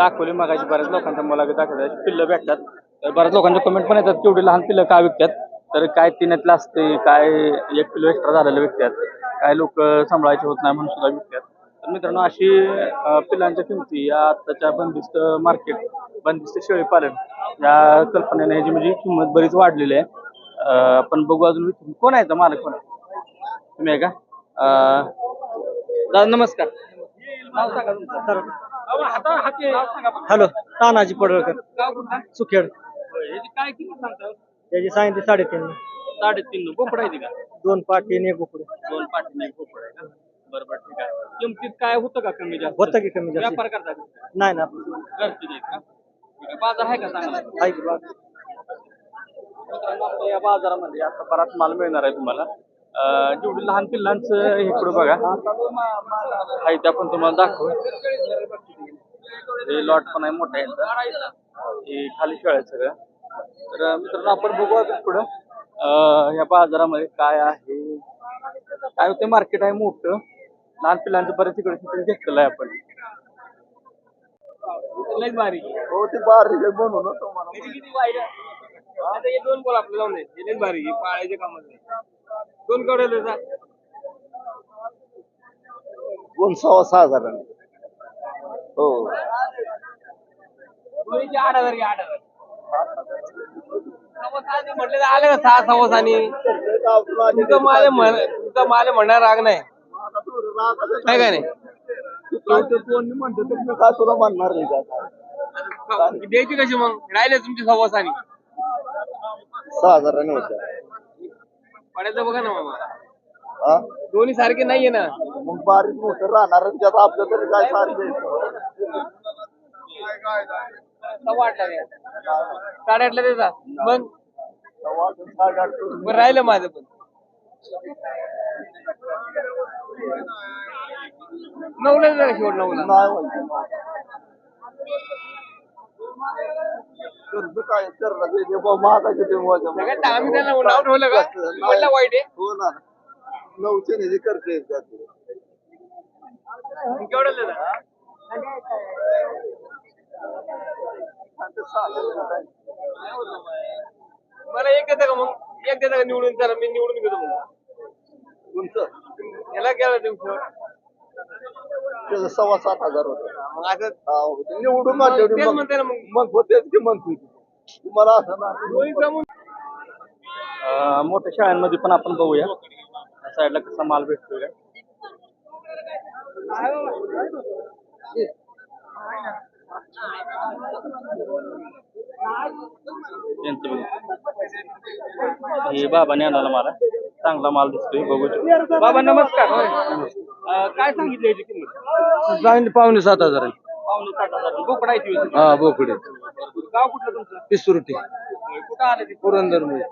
दाखवली मगाशी बऱ्याच लोकांच्या मुलाखत दाखवतात पिल्लं भेटतात. तर बऱ्याच लोकांचे कमेंट पण येतात केवढी लहान पिल्लं का विकतात? तर काय तिन्यातलं असते काय एक किलो एक्स्ट्रा झालेलं विकतात? काय लोक सांभाळायचे होत नाही म्हणून सुद्धा विकतात. तर मित्रांनो अशी पिल्लांच्या किमती या आत्ताच्या बंदिस्त मार्केट बंदिस्त शेळीपालन या कल्पनेने ह्याची म्हणजे किंमत बरीच वाढलेली आहे. पण आपण बघू अजून विचारून. कोण आहे मालक कोण आहे? तुम्ही आहे का? दादा नमस्कार. नाव सांगा तुमचं. हॅलो तानाजी पडळकर? सुखेड. काय किंमत सांगता? त्याची सांगितली साडेतीन. साडेतीन बोकड आहे ती का? दोन पाटी एक बोकडे दोन पाठी एक बोकड आहे का? बरोबर ठीक आहे. किमतीत काय होतं का कमी जास्त? होतं की कमी जास्त? व्यापार करता का? नाही ना घरची का. बाजार आहे का चांगला? आहे की बाग मित्रांनो, आपल्या या बाजारामध्ये आता बराच माल मिळणार आहे तुम्हाला. जेवढी लहान पिल्लांचं हे पुढे बघा. आहे. ते आपण तुम्हाला दाखवू. हे लॉट पण आहे मोठा यांचा. हे खाली शेळ आहे सगळं. तर मित्रांनो आपण बघू अजून पुढं अं, या बाजारामध्ये काय आहे. काय होते मार्केट आहे मोठं. लहान पिल्लांचं बरेच इकडे तिकडे घेतलेलं आहे आपण. लई बारीक. हो ते बारीक आहे ना तुम्हाला किती वाईट? आता हे दोन बोल आपले जाऊन हे लई बारीक आहे पाळायचे कामच. नाही दोन देतात दोन सव्वा सहा हजारांनी. हो. आठ हजार घ्या आठ हजार म्हटले तर आले का सहा सव्वा सहानी तुमचं माले म्हण तुमचं माले म्हणणार राग नाही. काय काय नाही? कोणी म्हणतो काय तुला म्हणणार नाही का द्यायची कशी मग? राहिले तुमची सव्वा सहा हजारांनी होत्या. पडायचं बघा ना मामा. दोन्ही सारखे नाहीये ना. मग बारीक मोठं राहणार त्यात आपलं तरी काय सारखं सव्वा आठला द्या. साडेआठला देता मग? बरं राहिलं माझं पण. नऊला देता का शेवट नऊला? नाही व्हायचं कर्ज काय बाबा महागाचे ते मजा सगळ्यात आम्ही त्याला नाव ठेवलं का? म्हटलं वाईट आहे. हो ना. नऊशे निधी कर्ज आहे त्यात केवढं देता आणि ते सहा हजार मला एक देता का मग? एक देता का निवडून? त्याला मी निवडून घेतो मग. तुमचं? याला गेला त्याचं सव्वा सात हजार होतं. मग असं हा, होते. निवडून म्हणते ना मग. मग होतेच की म्हणतोय तुम्हाला असं ना मोठ्या शाळांमध्ये पण आपण बघूया. साईडला कसा माल बघू. हे बाबाने आणला मला. चांगला माल दिसतोय बघू शकतो. बाबा नमस्कार. अं, काय सांगितलं याची किंमत? सांगितली पावणे सात हजार. पावणे साठ हजार. बोकडा आहे ती. होती. हा बोकडे गाव कुठलं तुमचं? पिसुरटी. कुठं आलं ते? पुरंदरमध्ये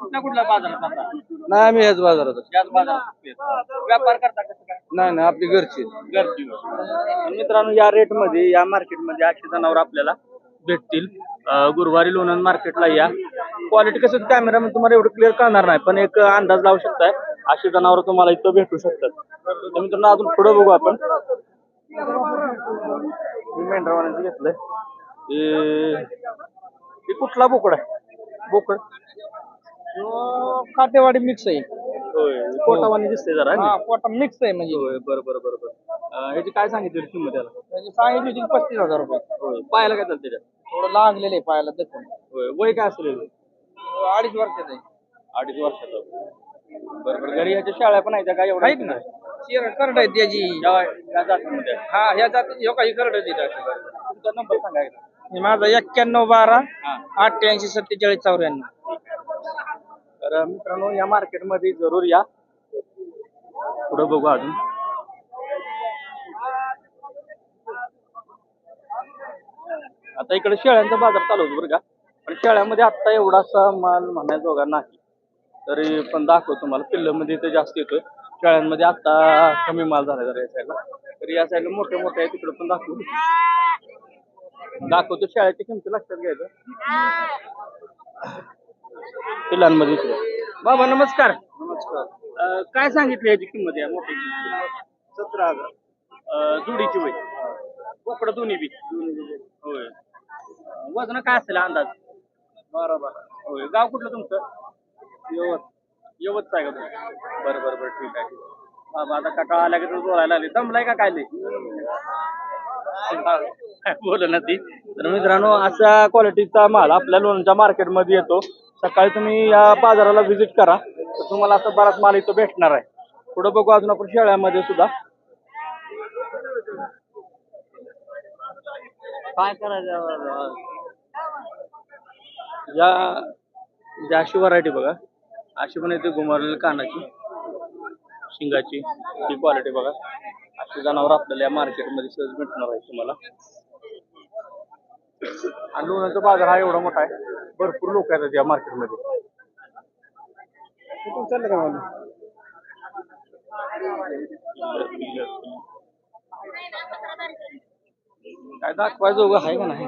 बाजारात नाही आम्ही ह्याच बाजारात याच बाजारात व्यापार करता कसं काय नाही नाही आपली घरची. घरची. मित्रांनो या रेटमध्ये या मार्केटमध्ये अशी जनावर आपल्याला भेटतील. अं, गुरुवारी लोणंद मार्केटला या. क्वालिटी कसं कॅमेरामध्ये तुम्हाला एवढं क्लिअर कळणार नाही पण एक अंदाज लावू शकताय. अशी जनावर तुम्हाला इथं भेटू शकतात. तर मित्रांनो अजून पुढे बघू आपण. हे मेंढरावाण्याचं घेतलंय. हे हे कुठला बोकड आहे? बोकड. काटेवाडी मिक्स आहे. होय पोटावानी दिसते जरा हा पोटा मिक्स आहे म्हणजे. होय बरं बरं बरं बरं. अं, ह्याची काय सांगितली किंमत त्याला म्हणजे सांगितली होती पस्तीस हजार रुपये. होय पाहायला काय चालते त्याच्यात थोडं लागलेलं आहे पायाला दखून होय वय काय असेल याचं? अडीच वर्षाचं आहे. अडीच वर्षाचं. बरं बरं घरी याच्या शाळा पण आहेत का? एवढ्या आहेत ना. शिर करड आहे त्याची या जातीमध्ये? आहे. हा ह्या जाती ह्यो काही करड आहे तुमचा नंबर सांगा एकदा. माझा एक्क्याण्णव बारा हा. अठ्ठ्याऐंशी सत्तेचाळीस चौऱ्याण्णव. तर मित्रांनो या मार्केटमध्ये जरूर या. पुढं बघू अजून. आता इकडे शेळ्यांचा बाजार चालू होतो बरं का. पण शेळ्यामध्ये आता एवढासा माल म्हणायचा नाही. तरी पण दाखवतो तुम्हाला पिल्लमध्ये ते जास्त येतोय. शेळ्यांमध्ये आता कमी माल झाला जरा या साईडला तर या साईडला मोठे मोठे आहे तिकडे पण दाखवू दाखवतो शाळेच्या किमती लक्षात घ्यायचं. पिल्लांमध्ये इकडे. बाबा नमस्कार. नमस्कार. काय सांगितली याची किंमत या मोठ्याची सतरा हजार. जुडीची वय बोकडं दोन्ही बी. होय. वजन काय असेल अंदाज? बारा बारा. होय. गाव कुठलं तुमचं? यवत. यवतच आहे का तुम्ही बरं बरं बरं. ठीक आहे. बाबा आता काका आल्या की तू बोलायला आली दमलाय का काय बोल ना ती. तर मित्रांनो अशा क्वालिटीचा माल आपल्या लोणच्या मार्केटमध्ये येतो. सकाळी तुम्ही या बाजाराला व्हिजिट करा. तर तुम्हाला असं बराच माल इथं भेटणार आहे. पुढे बघू अजून आपण शेळ्यामध्ये सुद्धा. काय करायचं या ज्या अशी व्हरायटी बघा. अशी पण येते घुमारलेली कानाची शिंगाची ही क्वालिटी बघा. अशी जनावर आपल्याला या मार्केटमध्ये सहज भेटणार आहे तुम्हाला. आणि लोण्याचा बाजार हा एवढा मोठा आहे. भरपूर लोक येतात या मार्केटमध्ये. कुठून चाललं का मला? काय दाखवायचं उभं आहे का नाही?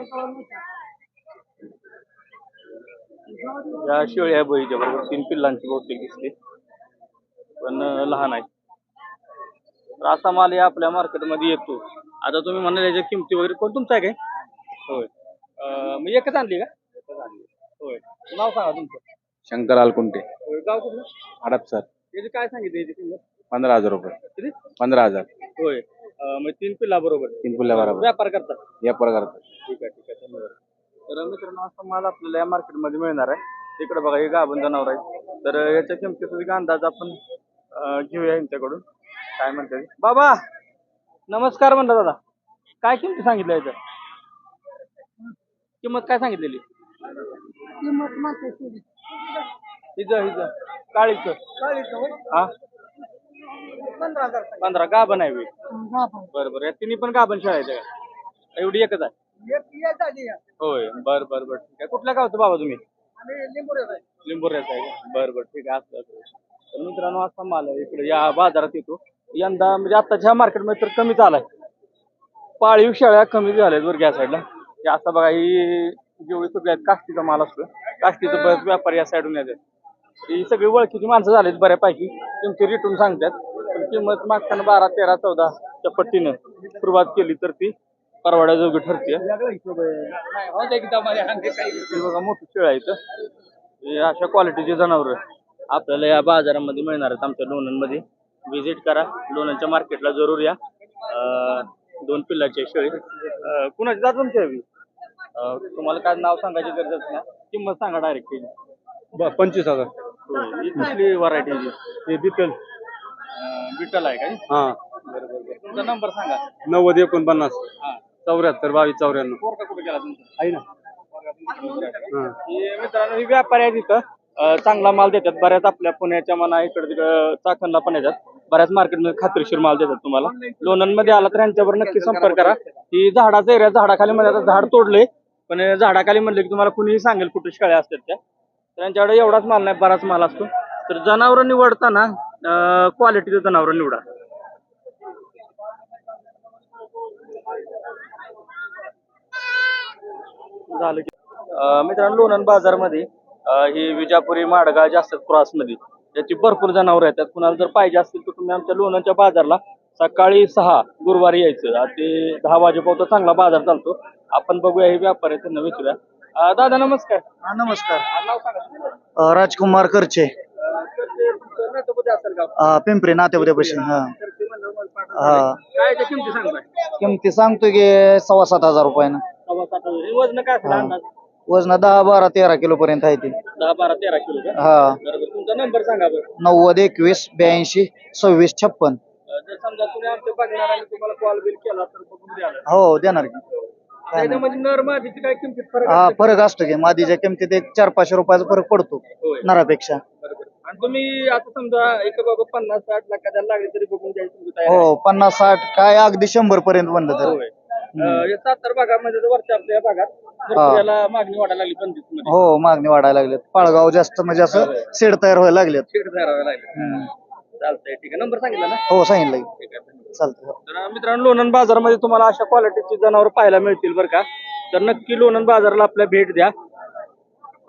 या शेळ्या बळीच्या बरोबर. तीन पिल्लांची बहुतेक दिसते. पण लहान आहे तर असा माल या आपल्या मार्केटमध्ये येतो. आता तुम्ही म्हणाल याच्या किमती वगैरे कोण तुमचा आहे काय? होय. मग एकच आणली का? होय. नाव सांगा तुमचं. शंकर आलकुंटे. होय, गाव कुठलं? हडपसर. याची काय सांगितलं याची किंमत? पंधरा हजार रुपये. किती? पंधरा हजार. होय. अं, मग तीन पिल्ला बरोबर. तीन पुल्या बरोबर. व्यापार करतात. या प्रकार ठीक आहे ठीक आहे. धन्यवाद. तर मित्रांनो असा माल आपल्याला या मार्केटमध्ये मिळणार आहे. तिकडे बघा हे गाभण जनावर आहे तर याच्या किमतीचा एक अंदाज आपण अं, घेऊया यांच्याकडून. काय म्हणते. बाबा! नमस्कार म्हणलं दादा. काय किमती सांगितलं याच्या? किंमत काय सांगितलेली? हिज हिज काळीच. हा. पंधरा गाभण आहे बी. बरं बरं. या तिन्ही पण गाभण शाळा आहेत का? एवढी एकच आहे. होय. बर बर बर. ठीक आहे. कुठल्या गावचं बाबा तुम्ही? लिंबोऱ्याचा आहे. का? बरं बरं. ठीक आहे. असं. तर मित्रांनो असा माल इकडे या बाजारात येतो. यंदा म्हणजे आताच्या मार्केटमध्ये तर कमीच आलाय. पाळीव शेळ्या कमी झाल्यात बरं या साईडला हे असं बघा ही जेवढी सगळी आहेत काष्टीचा माल असतो. काष्टीचं बरेच व्यापारी या साईडून येतात. ही सगळी ओळखीची माणसं झालीत बऱ्यापैकी. किमती रिटून सांगतात. पण किंमत मागताना बारा तेरा चौदाच्या पट्टीनं सुरुवात केली तर ती परवड्याजोगी ठरते हे बघा मोठी शेळ आहे इथं. अशा क्वालिटीचे जनावर आपल्याला या बाजारामध्ये मिळणार आहेत आमच्या लोणंदमध्ये व्हिजिट करा. लोणंदच्या मार्केटला जरूर या. दोन पिल्लाची शेळी. कुणाची? जात तुमची हवी तुम्हाला काय नाव सांगायची गरजच नाही. किंमत सांगा डायरेक्ट पंचवीस हजार. ही कुठली व्हरायटी हे बिटल बिटल आहे काय? हा. तुमचा नंबर सांगा. नव्वद एकोणपन्नास. हा. चौऱ्याहत्तर बावीस चौऱ्याण्णव. पोरका कुठे गेला तुमचा? आहे ना. हा. हे मित्रांनो ही व्यापारी आहेत इथं. अं, चांगला माल देतात. बऱ्याच आपल्या पुण्याच्या मना इकडे तिकडे चाकणला पण येतात. बऱ्याच मार्केटमध्ये खात्रीशीर माल देतात तुम्हाला. लोणंदमध्ये आला तर यांच्यावर नक्की संपर्क करा. ही झाडाचा एरिया झाडाखाली मध्ये आता झाड तोडले पण झाडाखाली म्हणलं की तुम्हाला कुणीही सांगेल कुठे शेळ्या असतात त्या. त्यांच्याकडे एवढाच माल नाही बराच माल असतो. तर जनावरं निवडताना क्वालिटीचं जनावरं निवडा. झालं की. मित्रांनो लोणंद बाजारमध्ये ही विजापुरी माडगाळ जास्त क्रॉसमध्ये त्याची भरपूर जनावरं येतात. कुणाला जर पाहिजे असतील तर तुम्ही आमच्या लोणंदच्या बाजारला सकाळी सहा गुरुवारी यायचं. ते दहा वाजेपर्यंत चांगला बाजार चालतो. आपण बघूया हे व्यापारी त्यांना विचारूया अं, दादा नमस्कार. हा नमस्कार. अं, नाव सांगा तुमचं. अ, राजकुमार करचे. अं, तर ते तुमचं नातेपुते असेल का? अ, पिंपरी नातेपुत्यापाशी हा. म्हणलं मला. हा. काय त्या किमती सांगताय किमती सांगतोय की सव्वा सात हजार रुपयानं सव्वा सात हजार. हे वजन काय असेल अंदाज? वजन दहा बारा तेरा किलो पर्यंत आहे ते. दहा बारा तेरा किलो का? हा. बरोबर. तुमचा नंबर सांगा बरं. नव्वद एकवीस ब्याऐंशी सव्वीस छप्पन. अं, जर समजा तुम्ही आमच्या बघणार आणि तुम्हाला कॉल बिल केला तर बघून द्याल हो देणार की. त्याच्यामध्ये नर मादीची काय किमतीत फरक हा असतो? फरक असतो की मादीच्या किमतीत एक चार पाचशे रुपयाचा फरक पडतो होय. नरापेक्षा. बरोबर. आणि तुम्ही आता समजा एक बाबा पन्नास साठ लाखाच्या लागले तरी बघून द्यायची तुमची तयारी आहे? हो पन्नास साठ काय अगदी शंभर पर्यंत म्हणलं तर. होय. अं, या सातारा भागामध्ये तर वरच्या आपल्या या भागात भरपूर याला मागणी वाढायला लागली पंचवीसमध्ये हो मागणी वाढायला लागलेत. पाळगाव जास्त म्हणजे असं सेड तयार व्हायला लागलेत. शेड धरावे लागले हम्म. चालतंय ठीक आहे. नंबर सांगितला ना? हो सांगितलं की. ठीक आहे चालतंय तर मित्रांनो लोणंद बाजारामध्ये तुम्हाला अशा क्वालिटीची जनावर पाहायला मिळतील बरं का. तर नक्की लोणंद बाजाराला आपल्या भेट द्या.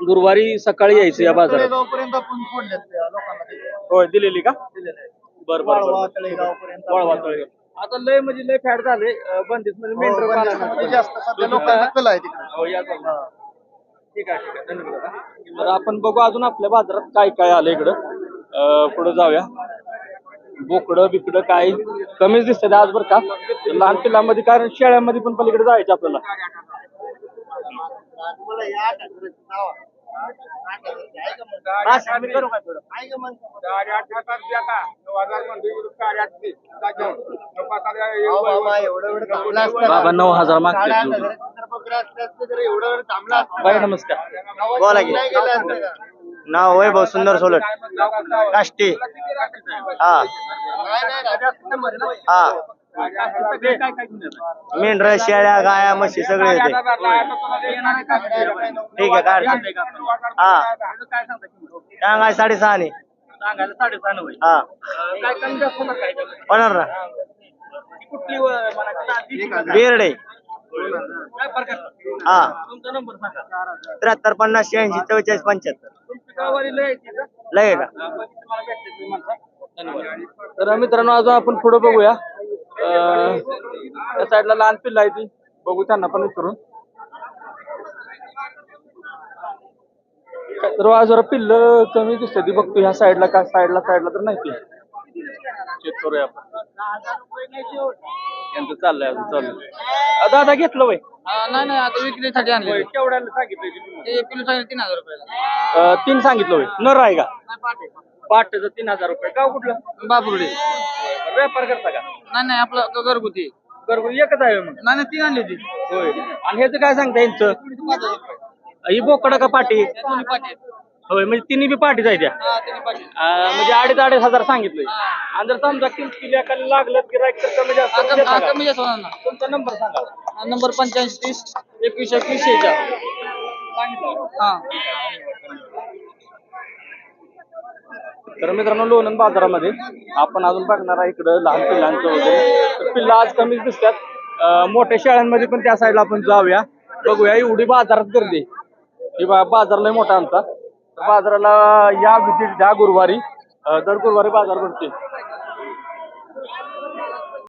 गुरुवारी सकाळी यायचं या बाजारात. तळेगावपर्यंत आपण फोडलेत त्या लोकांना ते. होय दिलेली का? दिलेलं आहे. बरं बरं वाळवा, बरं. तळेगावपर्यंत वळवा आपण तळेगाव. आता लय म्हणजे लय फॅट झाले बंदिस्त म्हणजे मेंढर बंदिस्तामध्ये जास्त सध्या लोकांना कल आहे तिकडे. हो या चालतं. ठीक आहे ठीक आहे. धन्यवाद. हा. तर आपण बघू अजून आपल्या बाजारात काय काय आलं इकडं. अं, पुढे जाऊया. बोकडं बिकडं काय कमीच दिसतं आज बरं का? लहान पिल्लांमध्ये कारण शेळ्यांमध्ये पण पलीकडे जायचं आपल्याला. बाबा नऊ हजार मागते बाय नमस्कार. बोला की? नाव वैभव सुंदर सोलट. काष्टी. हा. हा. मेंढर शेळ्या गाया म्हशी सगळे येते. ठीक आहे काढ. हा. सांगाय साडेसहा ने. सांगायला साडेसहा नव्हे हा. होणार ना? बेरडे. हा. तुमचा नंबर सांगा. त्र्याहत्तर पन्नास शहाऐंशी चव्वेचाळीस पंच्याहत्तर. लय का? तर मित्रांनो आज आपण पुढे बघूया. अं, त्या साईडला लहान पिल्ला आहे ती. बघू त्यांना पण विचारून. तर आज जरा पिल्ल कमी दिसते ती. बघतो ह्या साईडला का साईडला साईडला तर नाही ती. चेक करूया आपण. यांचं चाललंय अजून चाललंय. अं, दादा घेतलं वय? नाही नाही आता विक्रीसाठी आणले केवढ्याला सांगितलं ते किलो सांगितलं तीन हजार रुपयाला. तीन सांगितलं होय नर आहे का? पाठचं तीन हजार रुपये. गाव कुठलं? बाबुर्डे. व्यापार करता का? नाही नाही आपलं ग- घरगुती. घरगुती एकच आहे मग? नाही नाही तीन आणली होती होय. आणि ह्याचं काय सांगता यांचं? ही बोकडं का पाटी? दोन्ही पाठी होय म्हणजे तिन्ही बी पाटीच आहे त्या हा पाठी अं, म्हणजे अडीच अडीच हजार सांगितलंय. आणि जर समजा किमती एखादी लागलं की राईट तर कमी जास्त करून देता का? कमी जास्त होणार ना. तुमचा नंबर सांगा. हा, नंबर पंच्याऐंशी तीस एकवीस एकवीस शेहेचाळ हा. तर मित्रांनो लोणंद बाजारामध्ये आपण अजून बघणार आहे इकडं लहान पिल्लांचं वगैरे. तर पिल्ला आज कमीच दिसतात. अं, मोठ्या शाळांमध्ये पण त्या साईडला आपण जाऊया. बघूया एवढी बाजारात गर्दी ही बा बाजार लय मोठा आमचा. बाजाराला या विजिट द्या गुरुवारी दर गुरुवारी बाजार भरते